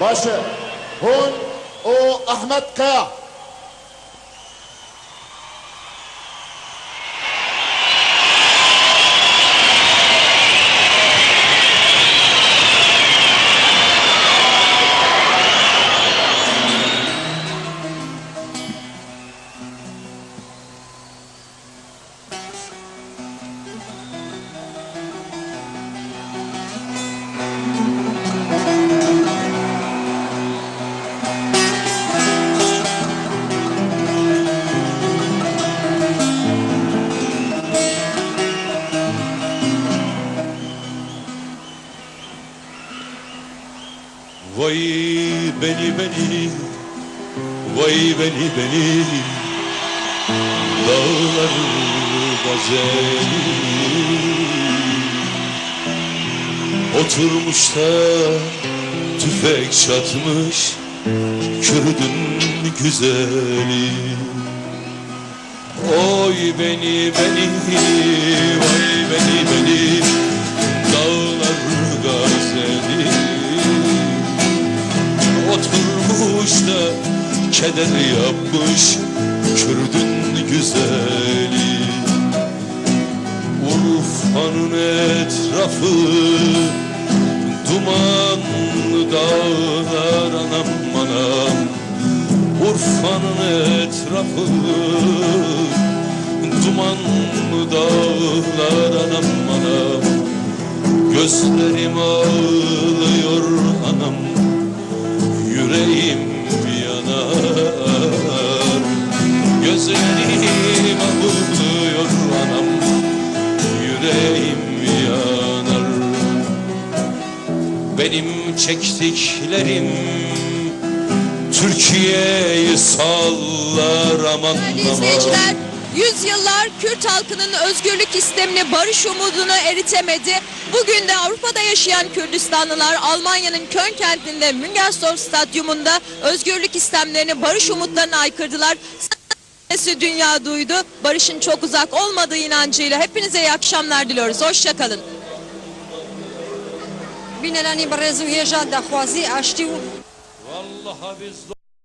باشه هون أو أحمد قاع Vay beni beni Vay beni beni. Dağlar gazeli. Oturmuş da tüfek çatmış Kürdün güzeli. Oy beni beni Vay beni beni Da keder yapmış Kürdün güzeli. Urfa'nın etrafı Dumanlı dağlar anam anam. Urfa'nın etrafı Dumanlı dağlar anam anam. Gözlerim ağlıyor anam. Yüreğim Benim çektiklerim Türkiye'yi sallar aman aman yüzyıllar Kürt halkının özgürlük istemini, barış umudunu eritemedi. Bugün de Avrupa'da yaşayan Kürdistanlılar Almanya'nın Köln kentinde Müngersdorf Stadyumunda özgürlük istemlerini, barış umutlarını aykırdılar. Sesi dünya duydu. Barışın çok uzak olmadığı inancıyla hepinize iyi akşamlar diliyoruz. Hoşçakalın. بینەرانی بەڕێز و هێژا داخوازی ئاشتی و